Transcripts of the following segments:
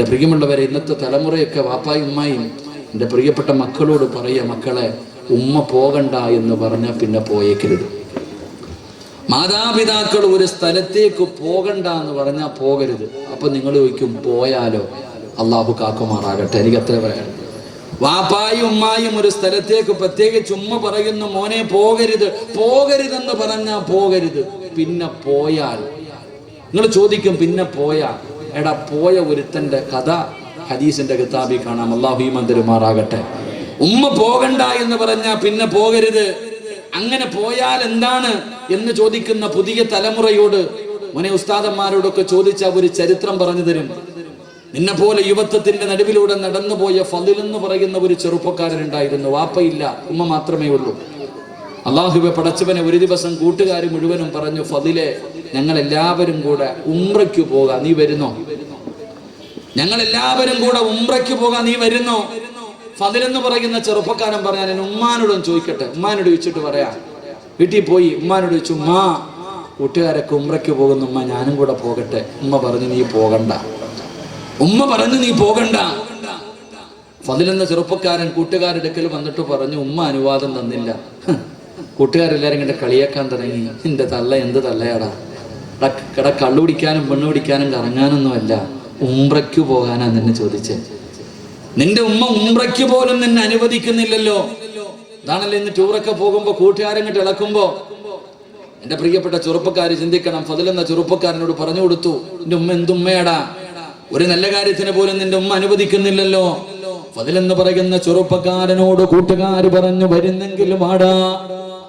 എന്റെ പ്രിയമുള്ളവരെ ഇന്നത്തെ തലമുറയൊക്കെ വാപ്പായും ഉമ്മായും എന്റെ പ്രിയപ്പെട്ട മക്കളോട് പറയുക മക്കളെ ഉമ്മ പോകണ്ട എന്ന് പറഞ്ഞാൽ പിന്നെ പോയേക്കരുത്. മാതാപിതാക്കൾ ഒരു സ്ഥലത്തേക്ക് പോകണ്ട എന്ന് പറഞ്ഞാൽ പോകരുത്. അപ്പൊ നിങ്ങൾ ചോദിക്കും പോയാലോ? അള്ളാഹു കാക്കുമാറാകട്ടെ. എനിക്ക് അത്ര പറയാം വാപ്പായും ഉമ്മായും ഒരു സ്ഥലത്തേക്ക് പ്രത്യേകിച്ച് ഉമ്മ പറയുന്നു മോനെ പോകരുത്. പോകരുതെന്ന് പറഞ്ഞാൽ പോകരുത്. പിന്നെ പോയാൽ. നിങ്ങൾ ചോദിക്കും പിന്നെ പോയാ എടാ പോയ ഒരുത്തന്റെ കഥ ഹദീസിന്റെ കിതാബി കാണാം. അള്ളാഹു ഈ മന്ദിരമാറാകട്ടെ ഉമ്മ പോകണ്ട എന്ന് പറഞ്ഞാൽ പിന്നെ പോകരുത്. അങ്ങനെ പോയാൽ എന്താണ് എന്ന് ചോദിക്കുന്ന പുതിയ തലമുറയോട് മുനെ ഉസ്താദന്മാരോടൊക്കെ ചോദിച്ച ഒരു ചരിത്രം പറഞ്ഞു തരും. നിന്നെ പോലെ യുവത്വത്തിന്റെ നടുവിലൂടെ നടന്നുപോയ ഫതിൽ എന്ന് പറയുന്ന ഒരു ചെറുപ്പക്കാരൻ ഉണ്ടായിരുന്നു. വാപ്പയില്ല ഉമ്മ മാത്രമേ ഉള്ളൂ. അള്ളാഹുബെ പടച്ചവനെ ഒരു ദിവസം കൂട്ടുകാർ മുഴുവനും പറഞ്ഞു ഫതിലെ ഞങ്ങൾ എല്ലാവരും കൂടെ ഉമ്രയ്ക്ക് പോകാം. നീ വരുന്നോ? ഞങ്ങൾ എല്ലാവരും കൂടെ ഉംറയ്ക്ക് പോകാൻ നീ വരുന്നു? ഫതിലെന്ന് പറയുന്ന ചെറുപ്പക്കാരൻ പറഞ്ഞാൽ ഞാൻ ഉമ്മാനോടും ചോദിക്കട്ടെ. ഉമ്മാനോട് ചോദിച്ചിട്ട് പറയാം വീട്ടിൽ പോയി. ഉമ്മാനോട് ചോദിച്ചു ഉമ്മാ കൂട്ടുകാരൊക്കെ ഉംറയ്ക്ക് പോകുന്ന. ഉമ്മ ഞാനും കൂടെ പോകട്ടെ. ഉമ്മ പറഞ്ഞു നീ പോകണ്ട. ഉമ്മ പറഞ്ഞു നീ പോകണ്ട. ഫതിലെന്ന ചെറുപ്പക്കാരൻ കൂട്ടുകാരുടെ അടുക്കൽ വന്നിട്ട് പറഞ്ഞു ഉമ്മ അനുവാദം തന്നില്ല. കൂട്ടുകാരെല്ലാരും ഇങ്ങനെ കളിയാക്കാൻ തുടങ്ങി. എന്റെ തള്ള എന്ത് തള്ളയാടാ? കട കള്ളു കുടിക്കാനും പെണ്ണു പിടിക്കാനും കറങ്ങാനൊന്നുമല്ല. ഉംറയ്ക്ക് പോകാനാ നിന്നെ ചോദിച്ചത് നിന്റെ ഉമ്മ ഉംറയ്ക്ക് പോലും നിന്നെ അനുവദിക്കുന്നില്ലല്ലോ. ഇതാണല്ലോ ഇന്ന് ടൂറൊക്കെ പോകുമ്പോ കൂട്ടുകാരങ്ങോട്ട് ഇളക്കുമ്പോ. എന്റെ പ്രിയപ്പെട്ട ചെറുപ്പക്കാര് ചിന്തിക്കണം. എന്ന ചെറുപ്പക്കാരനോട് പറഞ്ഞു കൊടുത്തു. നിന്റെ ഉമ്മ എന്തുമ്മയാടാ ഒരു നല്ല കാര്യത്തിന് പോലും നിന്റെ ഉമ്മ അനുവദിക്കുന്നില്ലല്ലോ. ഫതിലെന്ന് പറയുന്ന ചെറുപ്പക്കാരനോട് കൂട്ടുകാര് പറഞ്ഞു വരുന്നെങ്കിലും ആടാ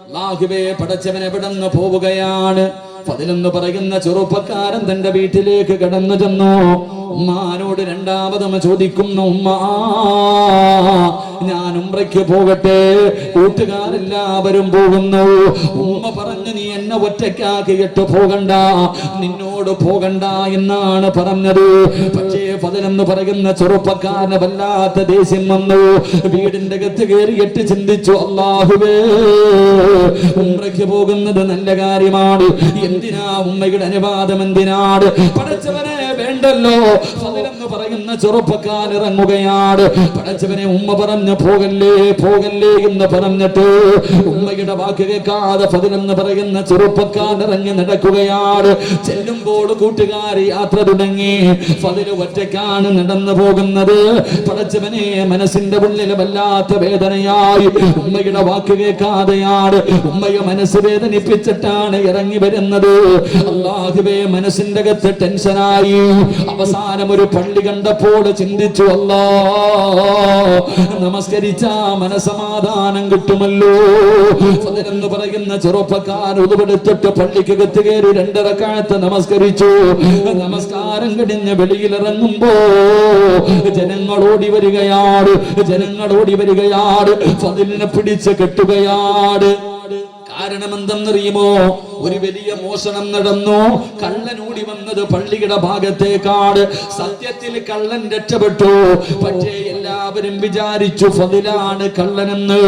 അല്ലാഹുവേ പടച്ചവൻ എവിടെന്ന് പോവുകയാണ്. ഫതിലെന്ന് പറയുന്ന ചെറുപ്പക്കാരൻ തന്റെ വീട്ടിലേക്ക് കടന്നു ചെന്നു. ഉമ്മാനോട് രണ്ടാമതും ചോദിക്കുന്നു ഉമ്മ ഞാൻ ഉമ്രയ്ക്ക് പോകട്ടെ കൂട്ടുകാരെല്ലാവരും പോകുന്നു. ഉമ്മ പറഞ്ഞു നീ എന്നെ ഒറ്റയ്ക്കാക്കിയിട്ട് പോകണ്ട നിന്നോട് പോകണ്ട എന്നാണ് പറഞ്ഞത്. പക്ഷേ പതിനെന്ന് പറയുന്ന ചെറുപ്പക്കാരന് വല്ലാത്ത ദേഷ്യം വന്നു. വീടിന്റെ അകത്ത് കയറിയിട്ട് ചിന്തിച്ചു അള്ളാഹുവേ ഉമ്രയ്ക്ക് പോകുന്നത് നല്ല കാര്യമാണ്. എന്തിനാ ഉമ്മയുടെ അനുവാദം എന്തിനാണ്? പടച്ചവനെ വേണ്ടല്ലോ എന്ന് പറയുന്ന ചെറുപ്പക്കാർ ഇറങ്ങുകയാണ്. പടച്ചവനെ ഉമ്മ പറഞ്ഞ പോകല്ലേ പോകല്ലേ എന്ന് പറഞ്ഞിട്ട് ഉമ്മയുടെ വാക്ക് കേൾക്കാതെ പതിനെന്ന് പറയുന്ന ചെറുപ്പക്കാർ ഇറങ്ങി നടക്കുകയാണ്. ചെല്ലുമ്പോൾ കൂട്ടുകാരി യാത്ര തുടങ്ങി. പതിന് ഒറ്റക്കാണ് നടന്നു പോകുന്നത്. പടച്ചവനെ മനസ്സിന്റെ ഉള്ളിൽ വല്ലാത്ത വേദനയായി. ഉമ്മയുടെ വാക്ക് കേൾക്കാതെയാണ് ഉമ്മയെ മനസ്സ് വേദനിപ്പിച്ചിട്ടാണ് ഇറങ്ങി വരുന്നത്. അള്ളാഹുബേ മനസ്സിന്റെ അകത്ത് ടെൻഷനായി. അവസാനം ഒരു പള്ളി കണ്ടപ്പോൾ ചിന്തിച്ചു അല്ലാ നമസ്കരിച്ച മനസമാധാനം കിട്ടുമല്ലോ. എന്ന് പറയുന്ന ചെറുപ്പക്കാർ ഉതുപെടുത്തിട്ട് പള്ളിക്കകത്ത് കയറി രണ്ടര കാലത്ത് നമസ്കരിച്ചു. നമസ്കാരം കഴിഞ്ഞ് വെളിയിലിറങ്ങുമ്പോ ജനങ്ങളോടി വരികയാട് ഓടി വരികയാണ് ഫതിലിനെ പിടിച്ച് കെട്ടുകയാണ് കാരണം എന്തെന്നറിയുമോ ഒരു വലിയ മോഷണം നടന്നു. കള്ളനൂടി ഓടി വന്നത് പള്ളിയുടെ ഭാഗത്തേക്കാണ്. സത്യത്തിൽ കള്ളൻ രക്ഷപ്പെട്ടു. പക്ഷേ എല്ലാവരും വിചാരിച്ചു ഫതിലാണ് കള്ളനെന്ന്.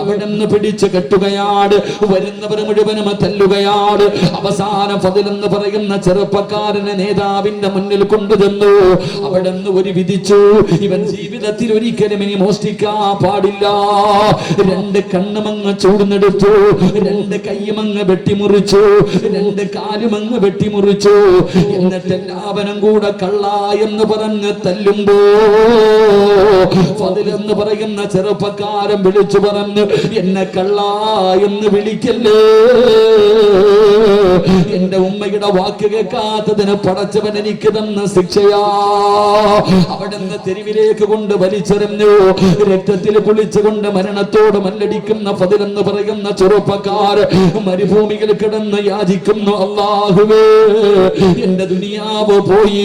അവിടെ നിന്ന് പിടിച്ച് കെട്ടുകയാണ്. വരുന്നവർ മുഴുവനും തല്ലുകയാണ്. അവസാനം ഫതിലെന്ന് പറയുന്ന ചെറുപ്പക്കാരനെ നേതാവിന്റെ മുന്നിൽ കൊണ്ടുതന്നു അവിടെ നിന്ന് ഒരു വിധിച്ചു. ഇവൻ ജീവിതത്തിൽ ഒരിക്കലും ഇനി മോഷ്ടിക്കാൻ പാടില്ല. രണ്ട് കണ്ണുമങ്ങ് ചൂടുന്നെടുത്തു. രണ്ട് കൈമങ്ങ് വെട്ടിമുറിച്ചു. രണ്ട് കാലുമങ്ങ് വെട്ടിമുറിച്ചു. എന്നിട്ട് എല്ലാവനും കൂടെ കള്ള എന്ന് പറഞ്ഞ് തല്ലുമ്പോ ഫതിലെന്ന് പറയുന്ന ചെറുപ്പക്കാരൻ വിളിച്ചു പറഞ്ഞു എന്നെ കള്ള എന്ന് വിളിക്കല്ലേ? എന്റെ ഉമ്മയുടെ വാക്ക് കേൾക്കാത്തതിന് പടച്ചവൻ എനിക്ക് തന്ന ശിക്ഷയാ. അവിടുന്ന് തെരുവിലേക്ക് കൊണ്ട് വലിച്ചെറിഞ്ഞു. രക്തത്തിൽ കുളിച്ചുകൊണ്ട് മരണത്തോട് മല്ലടിക്കുന്ന ഫതിലെന്ന് പറയുന്ന ചെറുപ്പക്കാർ മരുഭൂമിയിൽ കിടന്ന് യാചിക്കുന്നു അള്ളാഹുവേ എന്റെ ദുനിയാവ് പോയി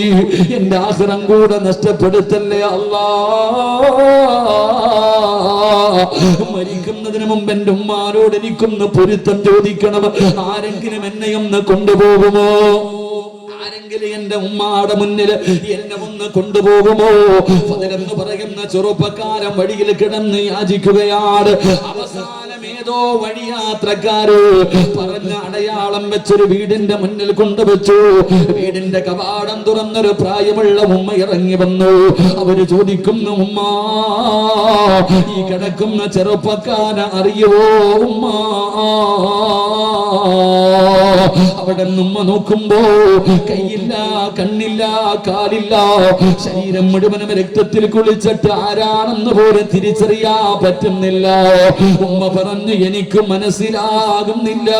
എന്റെ ആഹ്റം കൂടെ നഷ്ടപ്പെടുത്തല്ലേ അല്ലാ? മരിക്കുന്നതിന് മുമ്പ് എന്റെ ഉമ്മാരോട് എനിക്കൊന്ന് പൊരുത്തം ചോദിക്കണം ആരെങ്കിലും എന്നെ ഒന്ന് കൊണ്ടുപോകുമോ? ആരെങ്കിലും എന്റെ ഉമ്മാടെ മുന്നിൽ എന്നെ ഒന്ന് കൊണ്ടുപോകുമോ? എന്ന് പറയുന്ന ചെറുപ്പക്കാരൻ വഴിയിൽ കിടന്ന് യാചിക്കുകയാണ്. അവസാനം ഏതോ വഴിയാത്രക്കാര് പറഞ്ഞ അടയാളം വെച്ചൊരു വീടിന്റെ മുന്നിൽ കൊണ്ടുവച്ചു. വീടിന്റെ കവാടം തുറന്നൊരു പ്രായമുള്ള ഉമ്മ ഇറങ്ങി വന്നു. അവർ ചോദിക്കുന്നു ഉമ്മ ഈ കിടക്കുന്ന ചെറുപ്പക്കാരൻ അറിയുവോ ഉമ്മ? അവിടെ ഉമ്മ നോക്കുമ്പോ കൈയില്ല കണ്ണില്ല കാലില്ല. ശരീരം മുഴുവനും രക്തത്തിൽ കുളിച്ചിട്ട് ആരാണെന്ന് പോലും തിരിച്ചറിയാ പറ്റുന്നില്ല. ഉമ്മ പറഞ്ഞു എനിക്ക് മനസ്സിലാകുന്നില്ല.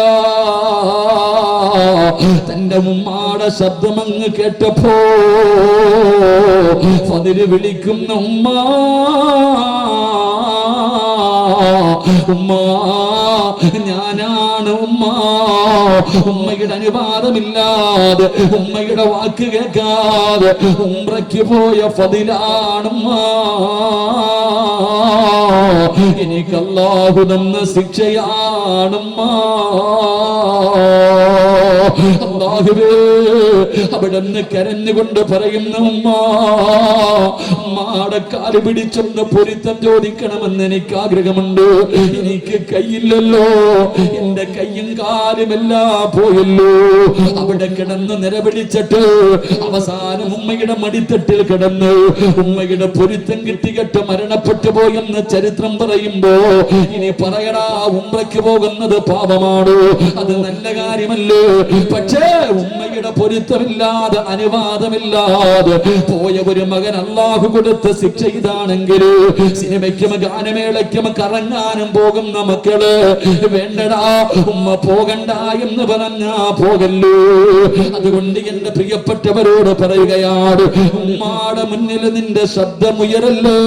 തന്റെ ഉമ്മാടെ ശബ്ദം അങ്ങ് കേട്ടപ്പോ അതിന് വിളിക്കുന്ന ഉമ്മ. ഉമ്മ ഞാനാണ് ഉമ്മ. ഉമ്മയുടെ അനുവാദമില്ലാതെ ഉമ്മയുടെ വാക്ക് കേൾക്കാതെ ഉമ്രയ്ക്ക് പോയ ഫതിലാണുമ്മ എനിക്കല്ലാഹു തന്ന ശിക്ഷയാണുമ്മ അല്ലാഹുവേ അവിടെ നിന്ന് കരഞ്ഞുകൊണ്ട് പറയുന്ന ഉമ്മ മാടക്കാൽ കാൽ പിടിച്ചൊന്ന് പൊരുത്തം ചോദിക്കണമെന്ന് എനിക്ക് ആഗ്രഹമുണ്ട്. എനിക്ക് കയ്യില്ലല്ലോ. എന്റെ കയ്യും കാലുമെല്ലാം പോയല്ലോ. അവിടെ കിടന്ന് നിലവിളിച്ചിട്ട് അവസാനം ഉമ്മയുടെ മടിത്തട്ടിൽ കിടന്ന് ഉമ്മയുടെ പൊരുത്തം കിട്ടികെട്ട് മരണപ്പെട്ടു പോയെന്ന് ചരിത്രം പറയുമ്പോ ഇനി പറയടാ ഉമ്മയ്ക്ക് പോകുന്നത് പാപമാണ്. അത് നല്ല കാര്യമല്ലേ? പക്ഷേ ഉമ്മയുടെ പൊരുത്തമില്ലാതെ അനുവാദമില്ലാതെ പോയ ഒരു മകൻ അള്ളാഹു കൊടുത്ത ശിക്ഷ ഇതാണെങ്കിൽ സിനിമയ്ക്കും ഗാനമേളയ്ക്കും കറങ്ങാനും പോകുന്ന മക്കൾ വേണ്ടടാ ഉമ്മ പോകണ്ട എന്ന് പറഞ്ഞാ പോകല്ലോ. അതുകൊണ്ട് എന്റെ പ്രിയപ്പെട്ടവരോട് പറയുകയാണ് ഉമ്മാടെ മുന്നിൽ നിന്റെ ശബ്ദമുയരല്ലോ.